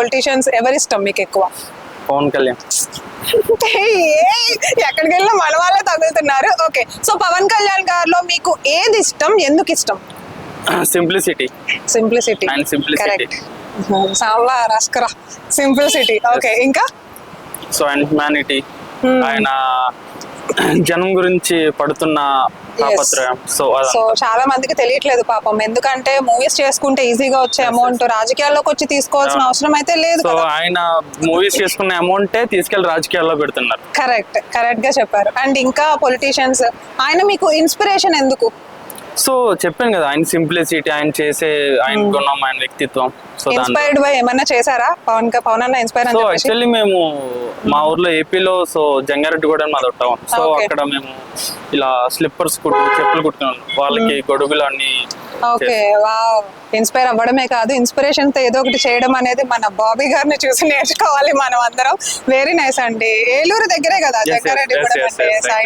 Politicians ఎవరి ఇష్టం మీకు ఎక్కువ పవన్ కళ్యాణ్. ఎక్కడికి వెళ్ళినా మన వాళ్ళే తగులుతున్నారు. ఓకే సో పవన్ కళ్యాణ్ గారిలో మీకు ఏది ఇష్టం ఎందుకు ఇష్టం సింప్లిసిటీ. సింప్లిసిటీ. ఆయన simplicity. కరెక్ట్ చాలా రస్కరా. సింప్లిసిటీ. ఓకే ఇంకా? సో ఆయన హ్యుమానిటీ. Hmm. ఆయన జనం గురించి పడుతున్న సో సో చాలా మందికి తెలియట్లేదు పాపం. ఎందుకంటే మూవీస్ చేసుకుంటే ఈజీగా వచ్చే అమౌంట్ రాజకీయాల్లోకి వచ్చి తీసుకోవాల్సిన అవసరం అయితే లేదు సో ఆయన మూవీస్ చేసుకున్న అమౌంటే తీసుకెళ్ళి రాజకీయాల్లో పెడుతున్నారు. కరెక్ట్ కరెక్ట్గా చెప్పారు. అండ్ ఇంకా పొలిటీషియన్స్ ఆయన మీకు ఇన్స్పిరేషన్ ఎందుకు? సో చెప్పాను కదా ఆయన సింప్లిసిటీ ఆయన చేసే ఆయన గుణం ఆయన వ్యక్తిత్వం. సో ఇన్స్పైర్డ్ బై ఏమన్నా చేశారా? పవన్ పవన్ అన్న ఇన్స్పైర్ సో యాక్చువల్లీ మేము మా ఊర్లో ఏపీలో సో జంగారెడ్డి కూడా మాది టౌన్ సో. అక్కడ మేము ఇలా స్లిప్పర్స్ కుట్టు చెప్పులు కుట్టుకున్నాం. వాళ్ళకి గొడుగులు అన్ని ఓకే వా ఇన్స్పైర్ అవ్వడమే కాదు ఇన్స్పిరేషన్తో ఏదో ఒకటి చేయడం అనేది మన బాబీ గారిని చూసి నేర్చుకోవాలి మనం అందరం. వెరీ నైస్ అండి. ఏలూరు దగ్గరే కదా జగ్గారెడ్డి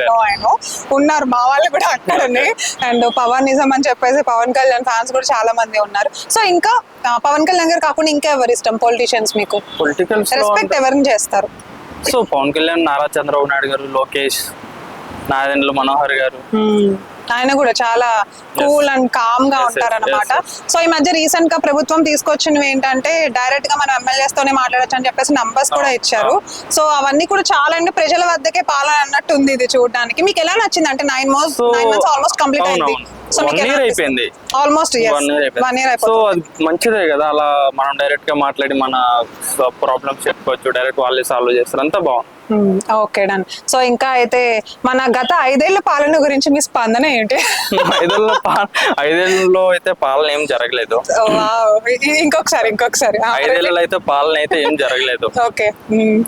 నో ఐ నో ఉన్నారు మా వాళ్ళు కూడా అక్కడనే అండ్ పవన్ నిజం అని చెప్పేసి పవన్ కళ్యాణ్ ఫ్యాన్స్ కూడా చాలా మంది ఉన్నారు. సో ఇంకా పవన్ కళ్యాణ్ గారు కాకుండా ఇంకా ఎవరు ఇష్టం? పొలిటీషియన్స్ మీకు? రెస్పెక్ట్ ఎవరిని చేస్తారు? సో పవన్ కళ్యాణ్ నారా చంద్రబాబు నాయుడు గారు లోకేష్ నాదెండ్ల మనోహర్ గారు. ఆయన కూడా చాలా కూల్ అండ్ కామ్గా ఉంటారు అనమాట సో ఈ మధ్య రీసెంట్గా ప్రభుత్వం తీసుకొచ్చినవి ఏంటంటే డైరెక్ట్గా మనం ఎమ్మెల్యేస్ తోనే మాట్లాడొచ్చు అని చెప్పేసి నంబర్స్ కూడా ఇచ్చారు. సో అవన్నీ కూడా చాలా అంటే ప్రజల వద్దకే పాలన అన్నట్టు ఉంది ఇది చూడడానికి. మీకు ఎలా నచ్చింది? అంటే nine months nine months almost complete అయింది. సో వన్ ఇయర్ అయిపోయింది. Almost one year year so అయిపోయింది అది మంచిదే కదా అలా మనం డైరెక్ట్గా మాట్లాడి మన ప్రాబ్లమ్స్ చెప్పుకోవచ్చు డైరెక్ట్ వాళ్ళే సాల్వ్ చేస్తారు అంతా బాగుంది. ఓకే డన్ సో ఇంకా అయితే మన గత ఐదేళ్ళ పాలన గురించి మీ స్పందన ఏంటి? ఐదేళ్ళలో పా- ఐదేళ్ళలో అయితే పాలన ఏం జరగలేదు. ఇంకొకసారి ఇంకొకసారి. ఐదేళ్ళలో అయితే పాలన అయితే ఏం జరగలేదు. ఓకే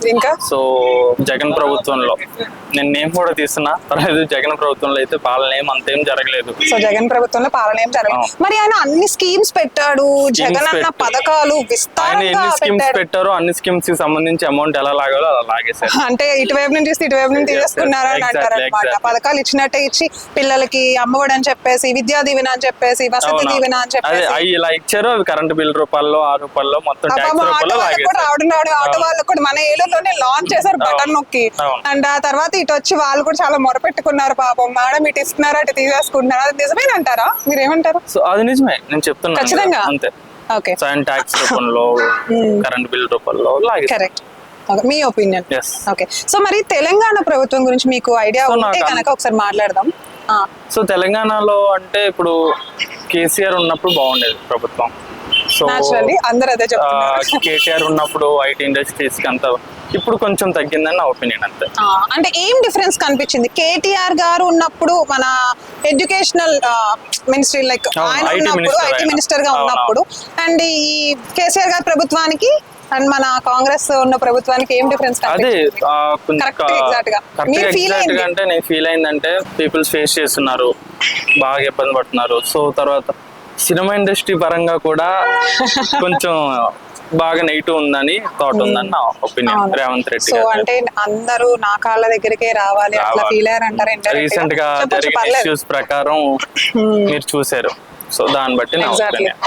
ఇంకా? సో జగన్ ప్రభుత్వంలో. నేను నేను కూడా తీస్తున్నా తర్వాత జగన్ ప్రభుత్వంలో అయితే పాలన ఏం అంతేం జరగలేదు. సో జగన్ ప్రభుత్వంలో పాలన ఏం జరగలేదు అవును. మరి ఆయన అన్ని స్కీమ్స్ పెట్టాడు జగన్ అన్న. పథకాలు విస్తారంగా పెట్టారో అన్ని స్కీమ్స్కి సంబంధించి అమౌంట్ ఎలా లాగాలో అలా లాగేశారు అంటే ఇటువైపు నుంచి ఇస్తే ఇటువైపు నుంచి. తీసేసుకున్నారు అని అంటారు అనమాట. పథకాలు ఇచ్చినట్టే ఇచ్చి పిల్లలకి అమ్మఒడి అని చెప్పేసి విద్యా దీవెన అని చెప్పేసి వసతి? దీవెన అని చెప్పేసి అవి ఇలా ఇచ్చారు అవి కరెంట్ బిల్ రూపాయల్లో ఆ రూపాయల్లో మొత్తం రావడం రావడం ఆటో. వాళ్ళకి కూడా మన ఏలూరులోనే లాంచ్ చేశారు బటన్. నొక్కి. అండ్ ఆ తర్వాత ఇటు వచ్చి వాళ్ళు కూడా చాలా మొరపెట్టుకున్నారు పాపం మేడం ఇటు ఇస్తున్నారు అటు తీసేసుకుంటున్నారు అది నిజమేనంటారా? మీరు ఏమంటారు సో అది నిజమే. నేను చెప్తున్నాను ఖచ్చితంగా? అంతే. ఓకే. సో ఆయన ట్యాక్స్ రూపంలో కరెంట్ బిల్ రూపంలో లాగేశారు కరెక్ట్ మీ ఒపీనియన్ ఓకే సో మరి తెలంగాణ ప్రభుత్వం గురించి మీకు ఐడియా ఉంటే నాకు కనుక ఒకసారి మాట్లాడదాం. ఆ, సో తెలంగాణలో అంటే ఇప్పుడు కేసీఆర్ ఉన్నప్పుడు బాగుండేది ప్రభుత్వం. సో అందరూ అదే చెప్తున్నారు. కేటీఆర్ ఉన్నప్పుడు ఐటీ ఇండస్ట్రీస్కి అంతా ఇప్పుడు కొంచెం తగ్గిందని నా ఒపీనియన్ అంతే. అంటే ఏం డిఫరెన్స్ కనిపించింది? కేటీఆర్ గారు ఉన్నప్పుడు మన ఎడ్యుకేషనల్ మినిస్ట్రీ లైక్ ఆయన ఉన్నప్పుడు ఐటీ. మినిస్టర్గా ఉన్నప్పుడు అండ్ ఈ కేసీఆర్ గారి ప్రభుత్వానికి అండ్ మన కాంగ్రెస్ ఉన్న ప్రభుత్వానికి ఏం డిఫరెన్స్ అదే అంటే నేను ఫీల్ అయిందంటే పీపుల్స్ ఫేస్ చేస్తున్నారు. బాగా ఇబ్బంది పడుతున్నారు. సో తర్వాత సినిమా ఇండస్ట్రీ పరంగా కూడా కొంచెం బాగా నెగిటివ్ ఉందని థాట్ ఉందని నా ఒపీనియన్. రేవంత్ రెడ్డి సో అంటే అందరూ నా కాళ్ళ దగ్గరికే రావాలి అట్లా. ఫీల్ అయ్యారు అంటారు రీసెంట్గా జరిగిన ఇష్యూస్ ప్రకారం మీరు చూసారు సో దాన్ని బట్టి నా ఒపీనియన్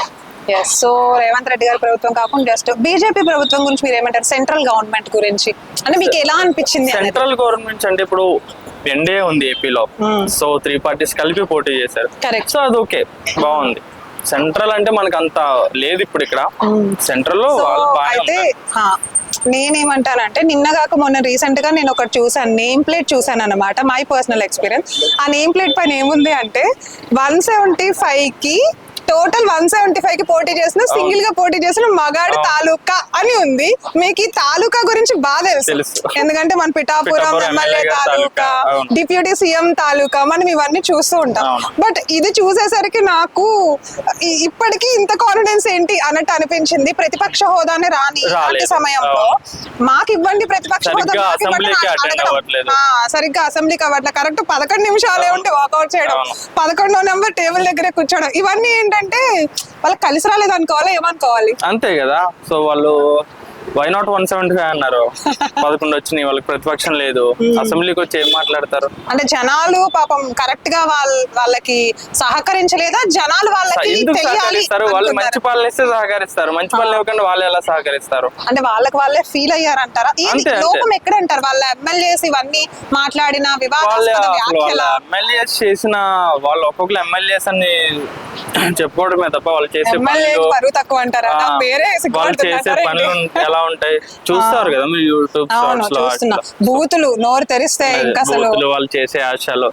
సో రేవంత్ రెడ్డి గారి ప్రభుత్వం కాకుండా జస్ట్ బీజేపీ ప్రభుత్వం గురించి మీరు ఏమంటారు? సెంట్రల్ గవర్నమెంట్ గురించి. అంటే మీకు ఎలా అనిపించింది సెంట్రల్ గవర్నమెంట్ అంటే ఇప్పుడు ఎన్డీఏ ఉంది ఏపీలో సో త్రీ పార్టీస్ కలిపి పోటీ చేశారు. కరెక్ట్ సో అది ఓకే. బాగుంది. సెంట్రల్ అంటే మనకు అంత లేదు ఇప్పుడు ఇక్కడ. సెంట్రల్లో అయితే నేనేమంటానంటే నిన్న కాక మొన్న రీసెంట్గా నేను ఒకటి చూసాను నేమ్ ప్లేట్ చూసాను అనమాట మై పర్సనల్ ఎక్స్పీరియన్స్ ఆ నేమ్ ప్లేట్ పైన ఏముంది అంటే వన్ సెవెంటీ ఫైవ్కి టోటల్ వన్ సెవెంటీ ఫైవ్కి పోటీ చేసిన సింగిల్గా పోటీ చేసిన మగాడు. తాలూకా అని ఉంది మీకు ఈ తాలూకా గురించి బాగా తెలుసు. ఎందుకంటే మన పిఠాపురం ఎమ్మెల్యే తాలూకా. డిప్యూటీ సీఎం తాలూకా మనం ఇవన్నీ చూస్తూ ఉంటాం. బట్ ఇది చూసేసరికి నాకు ఇప్పటికీ ఇంత కాన్ఫిడెన్స్ ఏంటి అన్నట్టు అనిపించింది ప్రతిపక్ష హోదానే రాని. అలాంటి సమయంలో మాకు ఇవ్వండి ప్రతిపక్ష హోదా సరిగ్గా అసెంబ్లీకి అవ్వట్లేదు కరెక్ట్ పదకొండు నిమిషాలే ఉంటే వాకౌట్ చేయడం. పదకొండో నెంబర్ టేబుల్ దగ్గరే కూర్చోడం ఇవన్నీ ఏంటంటే అంటే వాళ్ళకి కలిసి రాలేదు అనుకోవాలి ఏమనుకోవాలి? అంతే కదా. సో వాళ్ళు why not one seventy five అన్నారు. పదకొండు వచ్చినాయి వాళ్ళకి ప్రతిపక్షం లేదు. అసెంబ్లీకి వచ్చి ఏం మాట్లాడతారు? అంటే జనాలు పాపం కరెక్ట్గా వాళ్ళ వాళ్ళకి సహకరించలేదా? జనాలు వాళ్ళకి సహకరిస్తారు? వాళ్ళు మంచి. పాలన ఇస్తే సహకరిస్తారు. మంచి పాలన ఇవ్వకుండా వాళ్ళు ఎలా సహకరిస్తారు? అంటే వాళ్ళకి వాళ్ళే ఫీల్ అయ్యారంటారా. లోపం ఎక్కడ అంటారు వాళ్ళ ఎమ్మెల్యేస్ ఇవన్నీ మాట్లాడిన వివాదాస్పద ఎమ్మెల్యేస్ చేసిన వాళ్ళు ఒక్కొక్కరు ఎమ్మెల్యేస్ అని చెప్పుకోవడమే తప్ప వాళ్ళు చేసే పనులు తక్కువ అంటారా? వాళ్ళు చేసే పనులు ఎలా ఉంటాయి చూస్తారు కదా మీరు యూట్యూబ్ షార్ట్స్లో. బూతులు నోరు తెరిస్తే ఇంకా అసలు వాళ్ళు చేసే ఆశలు.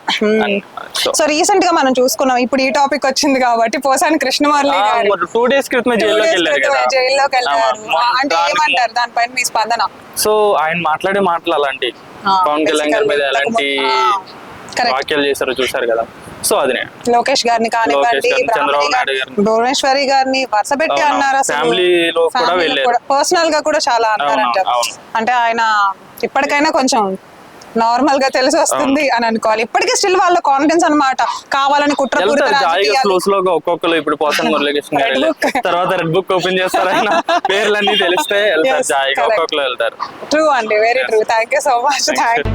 సో, రీసెంట్గా మనం చూసుకున్నాం. ఇప్పుడు ఈ టాపిక్ వచ్చింది కాబట్టి పోసాని కృష్ణమురళి గారు. టూ డేస్ క్రితమే జైల్లోకి వెళ్ళారు కదా. జైల్లోకి వెళ్ళారు. అంటే ఏమంటారు? దానిపైన మీ స్పందన? సో ఆయన మాట్లాడే మాటలు అలాంటి పవన్ కళ్యాణ్ గారి మీద ఎలాంటి. వాక్యాలు చేశారో చూసారు కదా. సో అదినే. లోకేష్ గారిని కానివ్వండి. భువనేశ్వరి గారిని వరుస పెట్టి అన్నారు అసలు. family లో కూడా. పర్సనల్గా కూడా చాలా అన్నారంట. అంటే ఆయన ఇప్పటికైనా కొంచెం నార్మల్గా తెలిసి వస్తుంది అని అనుకోవాలి. ఇప్పటికీ స్టిల్ వాళ్ళ కాన్ఫిడెన్స్ అన్నమాట. కావాలని స్లోగా ఒక్కొక్కరు ఇప్పుడు మురళీకృష్ణ గారు book. తర్వాత రెడ్ బుక్ ఓపెన్ చేస్తారు ఆయన. పేర్లన్నీ తెలిస్తే వెళ్తారు Yes, జాయిగా. correct. ఒక్కొక్కరు వెళ్తారు. ట్రూ అండి. Very true thank you so much thank